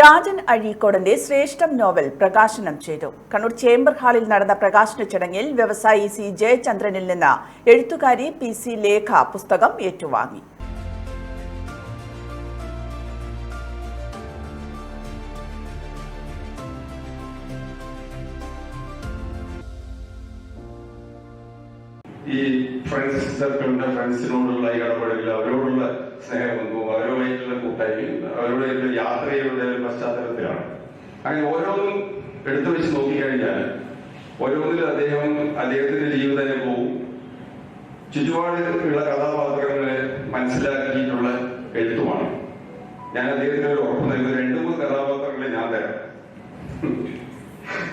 രാജൻ അഴീക്കോടന്റെ ശ്രേഷ്ഠം നോവൽ പ്രകാശനം ചെയ്തു. കണ്ണൂർ ചേംബർ ഹാളിൽ നടന്ന പ്രകാശന ചടങ്ങിൽ വ്യവസായി സി ജയചന്ദ്രനിൽ നിന്ന് എഴുത്തുകാരി പി സി ലേഖ പുസ്തകം ഏറ്റുവാങ്ങി. ഈ ഫ്രണ്ട്സ് സർക്കിളിന്റെ ഫ്രണ്ട്സിനോടുള്ള ഈ ഇടപെടലിൽ അവരോടുള്ള സ്നേഹബന്ധവും അവരുമായിട്ടുള്ള കൂട്ടായ്മയും അവരോടായിട്ടുള്ള യാത്രയുടെ പശ്ചാത്തലത്തിലാണ്. അങ്ങനെ ഓരോന്നും എടുത്തു വെച്ച് നോക്കിക്കഴിഞ്ഞാൽ ഓരോന്നിലും അദ്ദേഹം അദ്ദേഹത്തിന്റെ ജീവിത അനുഭവവും ചുറ്റുപാടുള്ള കഥാപാത്രങ്ങളെ മനസ്സിലാക്കിയിട്ടുള്ള എഴുത്തുമാണ്. ഞാൻ അദ്ദേഹത്തിന് ഒരു ഉറപ്പ് നൽകുന്ന രണ്ടു മൂന്ന് കഥാപാത്രങ്ങളെ ഞാൻ തരാം.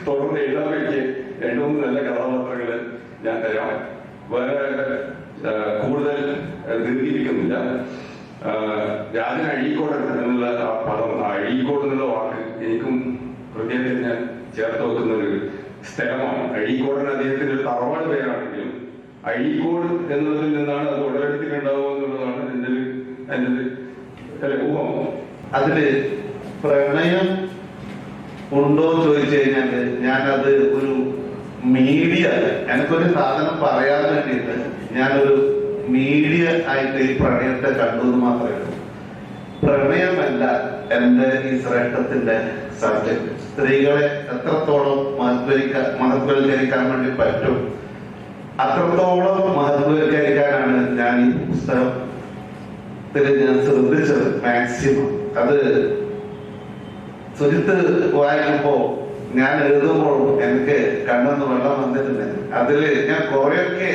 തുടർന്ന് എഴുതാൻ വേണ്ടി രണ്ടു മൂന്ന് നല്ല കഥാപാത്രങ്ങൾ ഞാൻ തരാം. വേറെ കൂടുതൽ ദീർഘിപ്പിക്കുന്നില്ല രാജൻ അഴീക്കോട് എന്നുള്ള ആ പദം അഴീക്കോട് എന്നുള്ള വാക്ക് എനിക്കും ഹൃദയത്തിൽ ഞാൻ ചേർത്ത് വെക്കുന്ന ഒരു സ്ഥലമാണ്. അഴീക്കോടൻ അദ്ദേഹത്തിന്റെ ഒരു തറവാട് പേരാണെങ്കിലും അഴീക്കോട് എന്നതിൽ നിന്നാണ് അത് ഉടലെടുത്തിട്ടുണ്ടാവുക എന്നുള്ളതാണ് എന്റെ ഒരു എന്റെ ഒരു ഊഹം. അതിൽ പ്രണയം ഉണ്ടോ ചോദിച്ചു കഴിഞ്ഞാൽ ഞാനത് ഒരു മീഡിയ എനിക്കൊരു സാധനം പറയാൻ വേണ്ടിയിട്ട് ഞാനൊരു മീഡിയ ആയിട്ട് ഈ പ്രണയത്തെ കണ്ടു എന്ന് മാത്രമേ പ്രണയമല്ല എന്റെ ഈ ശ്രേഷ്ഠത്തിന്റെ സബ്ജക്ട് സ്ത്രീകളെ എത്രത്തോളം മഹത്വരിക്കാൻ മഹത്വൽക്കരിക്കാൻ വേണ്ടി പറ്റും അത്രത്തോളം മഹത്വവൽക്കരിക്കാനാണ് ഞാൻ ഈ പുസ്തകത്തിൽ ഞാൻ ശ്രദ്ധിച്ചത് മാക്സിമം അത് സുജിത്ത് വായിക്കുമ്പോ ഞാൻ എഴുതുമ്പോഴും എനിക്ക് കണ്ണെന്ന് വെള്ളം വന്നിട്ടുണ്ട്. അതിൽ ഞാൻ കുറെയൊക്കെ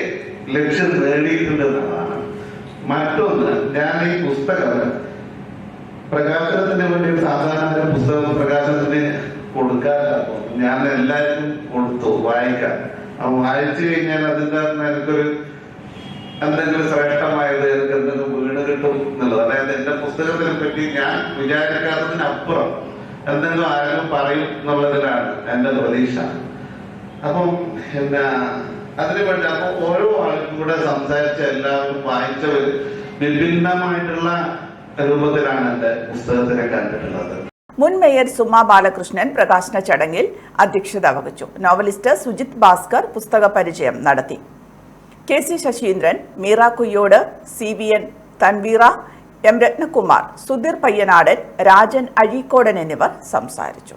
ലക്ഷ്യം നേടിയിട്ടുണ്ടെന്നുള്ളതാണ് മറ്റൊന്ന് ഞാൻ ഈ പുസ്തകം പ്രകാശനത്തിന് വേണ്ടി സാധാരണ പുസ്തകം പ്രകാശനത്തിന് കൊടുക്കാറില്ല. ഞാൻ എല്ലാവർക്കും കൊടുത്തു വായിക്കാം. അപ്പൊ വായിച്ചു കഴിഞ്ഞാൽ അതിന്റെ എനിക്കൊരു എന്തെങ്കിലും ശ്രേഷ്ഠമായത് എനിക്ക് എന്തെങ്കിലും വീട് കിട്ടും എന്നുള്ളത്. അതായത് എന്റെ പുസ്തകത്തിനെ പറ്റി ഞാൻ വിചാരിക്കാത്തതിനപ്പുറം എന്തെങ്കിലും ആരെങ്കിലും പറയും എന്നുള്ളതിലാണ് എന്റെ പ്രതീക്ഷ. അപ്പം പിന്നെ അതിനു വേണ്ടി അപ്പൊ ഓരോ ആൾക്കും കൂടെ സംസാരിച്ച എല്ലാവരും വായിച്ചവർ വിഭിന്നമായിട്ടുള്ള രൂപത്തിലാണ് എന്റെ പുസ്തകത്തിനെ കണ്ടിട്ടുള്ളത്. മുൻ മേയർ സുമ ബാലകൃഷ്ണൻ പ്രകാശന ചടങ്ങിൽ അധ്യക്ഷത വഹിച്ചു. നോവലിസ്റ്റ് സുജിത് ഭാസ്കർ പുസ്തക പരിചയം നടത്തി. K C Sasheendran Meera Kuyyod C V N Thanveera M Rathnakumar Sudheer Payyanadan Rajan Azhikodan എന്നിവർ സംസാരിച്ചു.